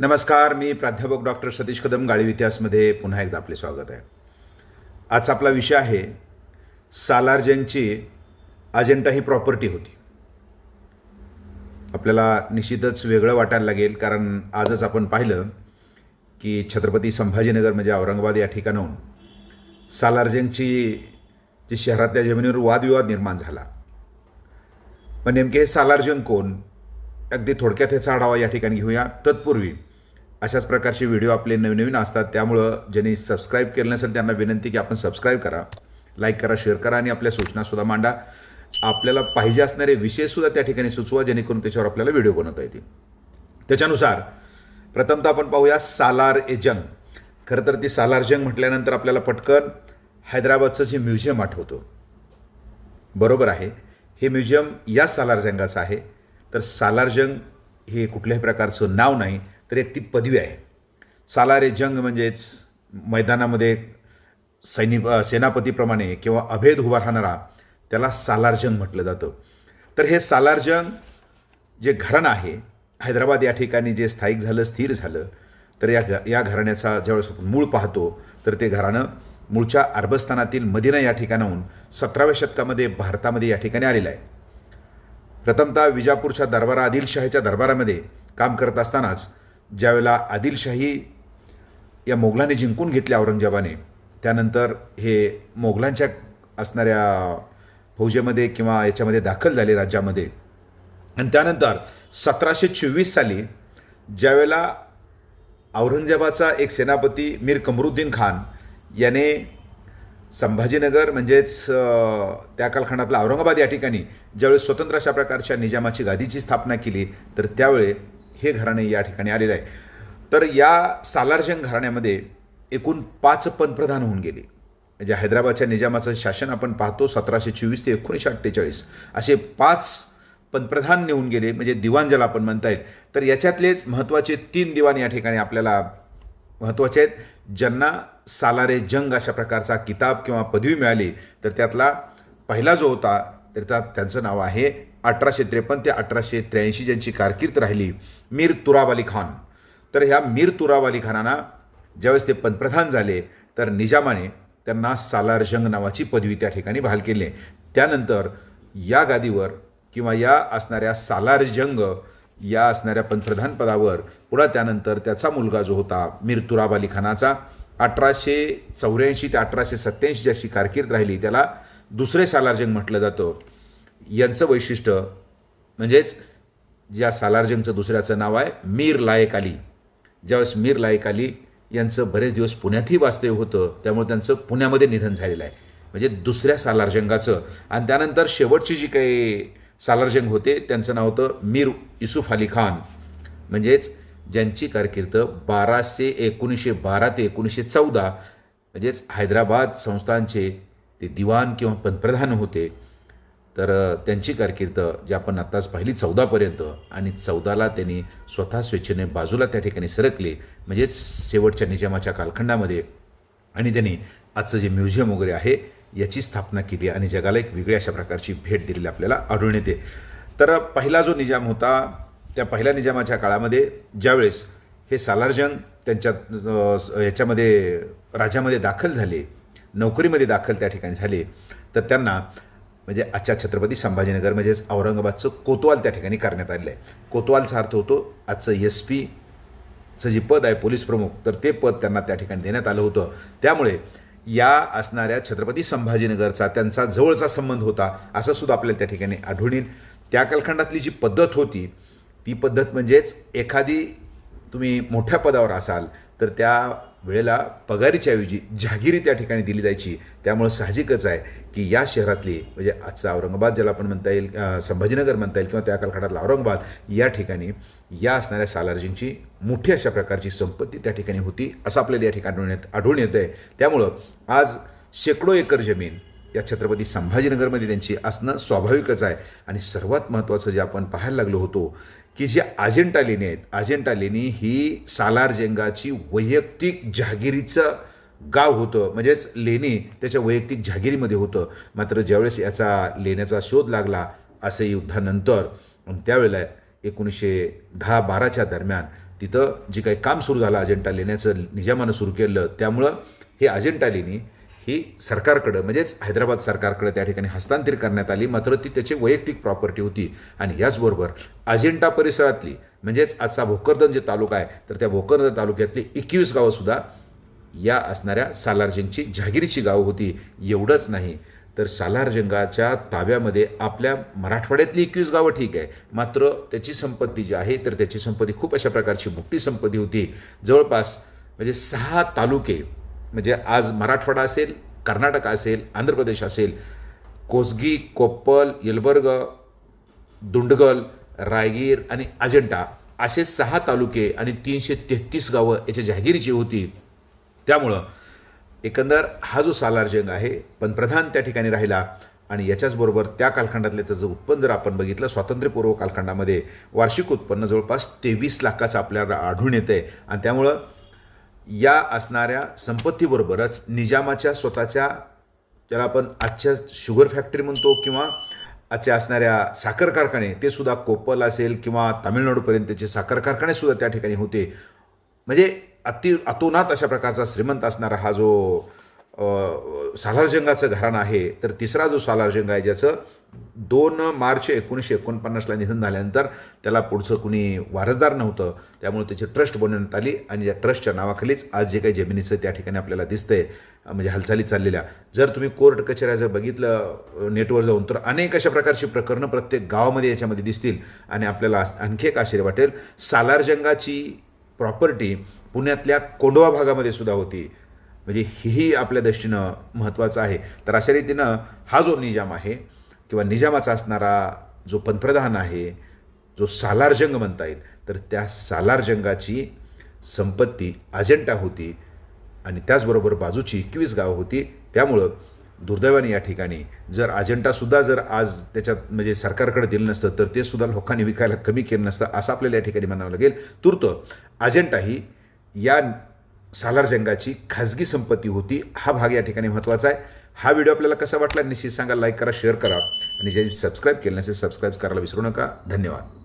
नमस्कार मी प्राध्यापक डॉक्टर सतीश कदम गाळीव इतिहासमध्ये पुन्हा एकदा आपले स्वागत आहे. आज आपला विषय आहे सालारजंगची अजेंटा ही प्रॉपर्टी होती. आपल्याला निश्चितच वेगळं वाटायला लागेल कारण आजच आपण पाहिलं की छत्रपती संभाजीनगर म्हणजे औरंगाबाद या ठिकाणाहून सालारजंगची जी शहरातल्या जमिनीवर वादविवाद निर्माण झाला. पण नेमके हे सालारजंग कोण? अगदी थोडक्यात ह्याचा आढावा या ठिकाणी घेऊया. तत्पूर्वी अशाच प्रकारचे व्हिडिओ आपले नवीन नवीन असतात त्यामुळं ज्यांनी सबस्क्राईब केलं नसेल त्यांना विनंती की आपण सबस्क्राईब करा. लाईक करा शेअर करा आणि आपल्या सूचनासुद्धा मांडा. आपल्याला पाहिजे असणारे विषयसुद्धा त्या ठिकाणी सुचवा जेणेकरून त्याच्यावर आपल्याला व्हिडिओ बनवता येतील. त्याच्यानुसार प्रथमतः आपण पाहूया सालार ए जंग. खरं तर ती सालार जंग म्हटल्यानंतर आपल्याला पटकन हैदराबादचं जे म्युझियम आठवतो. बरोबर आहे. हे म्युझियम या सालार जंगाचं आहे. तर सालार जंग हे कुठल्याही प्रकारचं नाव नाही. तर एक ती पदवी आहे. सालारे जंग म्हणजेच मैदानामध्ये सैनिक सेनापतीप्रमाणे किंवा अभेद उभा राहणारा त्याला सालारजंग म्हटलं जातं. तर हे सालारजंग जे घराणं आहे हैदराबाद या ठिकाणी जे स्थायिक झालं स्थिर झालं तर या या घराण्याचा ज्यावेळेस आपण मूळ पाहतो तर ते घराणं मूळच्या अरबस्थानातील मदिना या ठिकाणाहून सतराव्या शतकामध्ये भारतामध्ये या ठिकाणी आलेलं आहे. प्रथमतः विजापूरच्या दरबारा आदिलशाहीच्या दरबारामध्ये काम करत असतानाच ज्यावेळेला आदिलशाही या मोगलाने जिंकून घेतले औरंगजेबाने त्यानंतर हे मोगलांच्या असणाऱ्या फौजेमध्ये किंवा याच्यामध्ये दाखल झाले राज्यामध्ये. आणि त्यानंतर सतराशे चोवीस साली ज्यावेळेला औरंगजेबाचा एक सेनापती मीर कमरुद्दीन खान याने संभाजीनगर म्हणजेच त्या कालखंडातला औरंगाबाद या ठिकाणी ज्यावेळी स्वतंत्र अशा प्रकारच्या निजामाची गादीची स्थापना केली तर त्यावेळी हे घराणे या ठिकाणी आलेलं आहे. तर या सालारजंग घराण्यामध्ये एकूण पाच पंतप्रधान होऊन गेले. म्हणजे हैदराबादच्या निजामाचं शासन आपण पाहतो सतराशे चोवीस ते एकोणीसशे अठ्ठेचाळीस. असे पाच पंतप्रधान नेऊन गेले म्हणजे दिवाण ज्याला आपण म्हणता येईल. तर याच्यातले महत्त्वाचे तीन दिवाण या ठिकाणी आपल्याला महत्त्वाचे आहेत. ज्यांना सालारे जंग अशा प्रकारचा किताब किंवा पदवी मिळाली तर त्यातला पहिला जो होता तर त्या त्यांचं नाव आहे अठराशे त्रेपन्न ते अठराशे त्र्याऐंशी ज्यांची कारकीर्द राहिली मीर तुराब अली खान तर ह्या मीर तुराब अली खानांना ज्यावेळेस ते पंतप्रधान झाले तर निजामाने त्यांना सालार जंग नावाची पदवी त्या ठिकाणी बहाल केली आहे. त्यानंतर या गादीवर किंवा या असणाऱ्या सालार जंग या असणाऱ्या पंतप्रधान पदावर पुन्हा त्यानंतर त्याचा मुलगा जो होता मीर तुराब अली खानाचा अठराशे चौऱ्याऐंशी ते अठराशे सत्त्याऐंशी ज्याची कारकीर्द राहिली त्याला दुसरे सालार जंग म्हटलं जातं यांचं वैशिष्ट्य म्हणजेच ज्या सालारजंगचं दुसऱ्याचं नाव आहे मीर लायक अली. ज्यावेळेस मीर लायक अली यांचं बरेच दिवस पुण्यातही वास्तव्य होतं त्यामुळे त्यांचं पुण्यामध्ये निधन झालेलं आहे. म्हणजे दुसऱ्या सालारजंगाचं. आणि त्यानंतर शेवटची जी काही सालारजंग होते त्यांचं नाव होतं मीर युसुफ अली खान. म्हणजेच ज्यांची कारकीर्द बाराशे एकोणीसशे बारा ते एकोणीसशे चौदा म्हणजेच हैदराबाद संस्थांचे ते दिवाण किंवा पंतप्रधान होते. तर त्यांची कारकीर्द जी आपण आत्ताच पाहिली चौदापर्यंत आणि चौदाला त्यांनी स्वतः स्वेच्छेने बाजूला त्या ठिकाणी सरकले म्हणजेच शेवटच्या निजामाच्या कालखंडामध्ये आणि त्यांनी आजचं जे म्युझियम वगैरे आहे याची स्थापना केली आणि जगाला एक वेगळी अशा प्रकारची भेट दिलेली आपल्याला आढळून येते. तर पहिला जो निजाम होता त्या पहिल्या निजामाच्या काळामध्ये ज्यावेळेस हे सालारजंग त्यांच्या याच्यामध्ये राज्यामध्ये दाखल झाले नोकरीमध्ये दाखल त्या ठिकाणी झाले तर त्यांना म्हणजे आजच्या छत्रपती संभाजीनगर म्हणजेच औरंगाबादचं कोतवाल त्या ठिकाणी करण्यात आलेलं आहे. कोतवालचा अर्थ होतो आजचं एस पीचं जे पद आहे पोलीस प्रमुख तर ते पद त्यांना त्या ठिकाणी देण्यात आलं होतं. त्यामुळे या असणाऱ्या छत्रपती संभाजीनगरचा त्यांचा जवळचा संबंध होता असं सुद्धा आपल्याला त्या ठिकाणी आढळून येईल. त्या कालखंडातली जी पद्धत होती ती पद्धत म्हणजेच एखादी तुम्ही मोठ्या पदावर असाल तर त्या वेळेला पगारीच्या ऐवजी जहागिरी त्या ठिकाणी दिली जायची. त्यामुळं साहजिकच आहे की या शहरातली म्हणजे आजचा औरंगाबाद ज्याला आपण म्हणता येईल संभाजीनगर म्हणता येईल किंवा त्या कालखंडातला औरंगाबाद या ठिकाणी या असणाऱ्या सालारजींची मोठी अशा प्रकारची संपत्ती त्या ठिकाणी होती असं आपल्याला या ठिकाणी आढळून येत आढळून येतं आहे त्यामुळं आज शेकडो एकर जमीन या छत्रपती संभाजीनगरमध्ये त्यांची असणं स्वाभाविकच आहे. आणि सर्वात महत्त्वाचं जे आपण पाहायला लागलो होतो की जी अजिंठा लेणी आहेत अजिंठा लेणी ही सालार जेंगाची वैयक्तिक जहागिरीचं गाव होतं. म्हणजेच लेणी त्याच्या वैयक्तिक जहागिरीमध्ये होतं. मात्र ज्यावेळेस याचा लेण्याचा शोध लागला असे युद्धानंतर त्यावेळेला एकोणीसशे दहा बाराच्या दरम्यान तिथं जे काही काम सुरू झालं अजिंठा लेण्याचं निजामानं सुरू केलं त्यामुळं हे अजिंठा लेणी ही सरकारकडं म्हणजेच हैदराबाद सरकारकडे त्या ठिकाणी हस्तांतरित करण्यात आली. मात्र ती त्याची वैयक्तिक प्रॉपर्टी होती. आणि याचबरोबर अजिंठा परिसरातली म्हणजेच आजचा भोकरदन जे तालुका आहे तर त्या भोकरदन तालुक्यातली एकवीस गावंसुद्धा या असणाऱ्या सालारजंगची जहागिरीची गावं होती. एवढंच नाही तर सालारजंगाच्या ताब्यामध्ये आपल्या मराठवाड्यातली एकवीस गावं ठीक आहे. मात्र त्याची संपत्ती जी आहे तर त्याची संपत्ती खूप अशा प्रकारची मोठी संपत्ती होती. जवळपास म्हणजे सहा तालुके म्हणजे आज मराठवाडा असेल कर्नाटक असेल आंध्र प्रदेश असेल कोसगी कोप्पल येलबर्ग दुंडगल रायगीर आणि अजंठा असे सहा तालुके आणि तीनशे तेहतीस गावं याच्या जहागिरीची होती. त्यामुळं एकंदर हा जो सालार जंग आहे पंतप्रधान त्या ठिकाणी राहिला आणि याच्याचबरोबर त्या कालखंडातले त्याचं उत्पन्न जर आपण बघितलं स्वातंत्र्यपूर्व कालखंडामध्ये वार्षिक उत्पन्न जवळपास तेवीस लाखाचं आपल्याला आढळून येतं आहे आणि त्यामुळं या असणाऱ्या संपत्तीबरोबरच निजामाच्या स्वतःच्या त्याला आपण आजच्या शुगर फॅक्टरी म्हणतो किंवा आजच्या असणाऱ्या साखर कारखाने ते सुद्धा कोप्पल असेल किंवा तामिळनाडूपर्यंतचे साखर कारखाने सुद्धा त्या ठिकाणी होते. म्हणजे अति अतोनात अशा प्रकारचा श्रीमंत असणारा हा जो सालारजंगाचं घराणं आहे तर तिसरा जो सालारजंग आहे ज्याचं दोन मार्च एकोणीसशे एकोणपन्नासला निधन झाल्यानंतर त्याला पुढचं कुणी वारसदार नव्हतं. त्यामुळे त्याची ट्रस्ट बनवण्यात आली आणि या ट्रस्टच्या नावाखालीच आज जे काही जमिनीचं त्या ठिकाणी आपल्याला दिसतंय म्हणजे हालचाली चाललेल्या. जर तुम्ही कोर्ट कचेऱ्या जर बघितलं नेटवर जाऊन तर अनेक अशा प्रकारची प्रकरणं प्रत्येक गावामध्ये याच्यामध्ये दिसतील आणि आपल्याला आणखी एक आश्चर्य वाटेल सालारजंगाची प्रॉपर्टी पुण्यातल्या कोंडवा भागामध्ये सुद्धा होती. म्हणजे हेही आपल्या दृष्टीनं महत्त्वाचं आहे. तर अशा रीतीनं हा जो निजाम आहे किंवा निजामाचा असणारा जो पंतप्रधान आहे जो सालारजंग म्हणता येईल तर त्या सालारजंगाची संपत्ती अजेंटा होती आणि त्याचबरोबर बाजूची एकवीस गावं होती. त्यामुळं दुर्दैवाने या ठिकाणी जर अजेंटासुद्धा जर आज त्याच्यात म्हणजे सरकारकडे दिलं नसतं तर ते सुद्धा लोकांनी विकायला कमी केलं नसतं असं आपल्याला या ठिकाणी म्हणावं लागेल. तूर्त अजेंटा ही या सालारजंगाची खाजगी संपत्ती होती. हा भाग या ठिकाणी महत्त्वाचा आहे. हा व्हिडिओ आपल्याला कसा वाटला निश्चित सांगा लाईक करा शेअर करा. आणि जे सबस्क्राईब केलं नसेल सबस्क्राईब करायला विसरू नका. धन्यवाद.